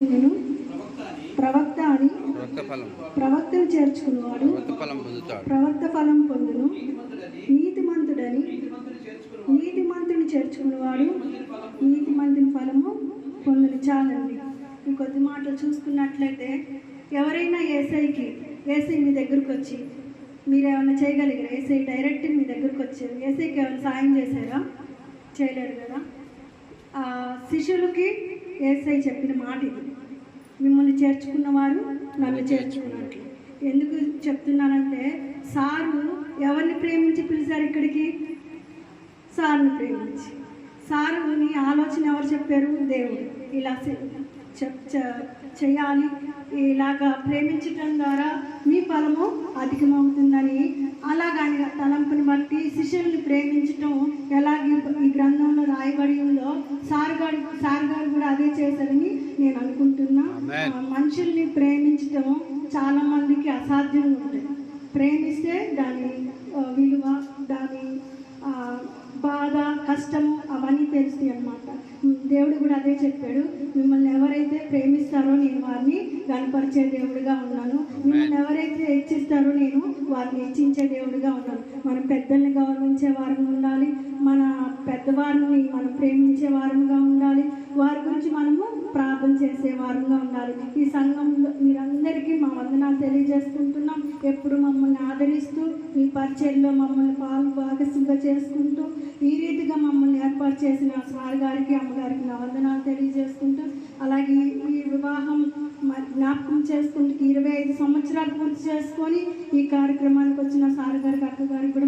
నేను ప్రవక్త అని ప్రవక్తను చేర్చుకున్నవాడు. ప్రవక్త ఫలం పొందుతాడు. ప్రవక్త ఫలం పొందును. నీతిమంతుడని నీతిమంతుని చేర్చుకున్నవాడు నీతిమంతుని ఫలము పొందును. చాలండి. ఈ కొద్ది మాటలు చూసుకున్నట్లయితే ఎవరైనా ఏసైకి ఏసై మీ దగ్గరకు వచ్చి మీరు ఏమైనా చేయగలిగారా? ఏసై డైరెక్ట్ మీ దగ్గరకు వచ్చారు ఏసైకి ఏమైనా సాయం చేశారా? చేయలేరు కదా. శిష్యులకి ఏసై చెప్పిన మాట ఇది. మిమ్మల్ని చేర్చుకున్నవారు నన్ను చేర్చుకున్నట్లు. ఎందుకు చెప్తున్నానంటే సారు ఎవరిని ప్రేమించి పిలిచారు ఇక్కడికి? సార్ని ప్రేమించి. సారుని ఆలోచన ఎవరు చెప్పారు? దేవుడు. ఇలా చేయాలి ఇలాగా ప్రేమించటం ద్వారా మీ ఫలము అధికమవుతుందని అలాగని తలంపుని బట్టి శిష్యుల్ని ప్రేమించటం గ్రంథంలో రాయబడి ఉందో సార్ గారు సార్ గారు కూడా అదే చేశారని నేను అనుకుంటున్నా. మనుషుల్ని ప్రేమించటం చాలా మందికి అసాధ్యంగా ఉంటుంది. ప్రేమిస్తే దాని విలువ దాని బాధ కష్టము అవన్నీ తెలుస్తాయి అన్నమాట. దేవుడు కూడా అదే చెప్పాడు. మిమ్మల్ని ఎవరైతే ప్రేమిస్తారో నేను వారిని కనపరిచే దేవుడిగా ఉన్నాను. మిమ్మల్ని ఎవరైతే హెచ్చిస్తారో నేను వారిని హెచ్చించే దేవుడిగా ఉన్నాను. మనం పెద్దల్ని గౌరవించే వారం ఉండాలి. మన పెద్దవారిని మనం ప్రేమించే వారంగా ఉండాలి. వారి గురించి మనము ప్రార్థన చేసే వారంగా ఉండాలి. ఈ సంఘంలో మీరందరికీ మా వందనాలు తెలియజేసుకుంటున్నాం. ఎప్పుడు మమ్మల్ని ఆదరిస్తూ మీ పరిచయంలో మమ్మల్ని పాలు భాగస్యంగా చేసుకుంటూ ఈ రీతిగా మమ్మల్ని ఏర్పాటు చేసిన సార్ గారికి అమ్మగారికి నా వందనాలు తెలియజేసుకుంటూ అలాగే ఈ వివాహం జ్ఞాపకం చేసుకుంటూ ఇరవై ఐదు సంవత్సరాలు పూర్తి చేసుకొని ఈ కార్యక్రమానికి వచ్చిన సార్ గారికి అక్క గారికి కూడా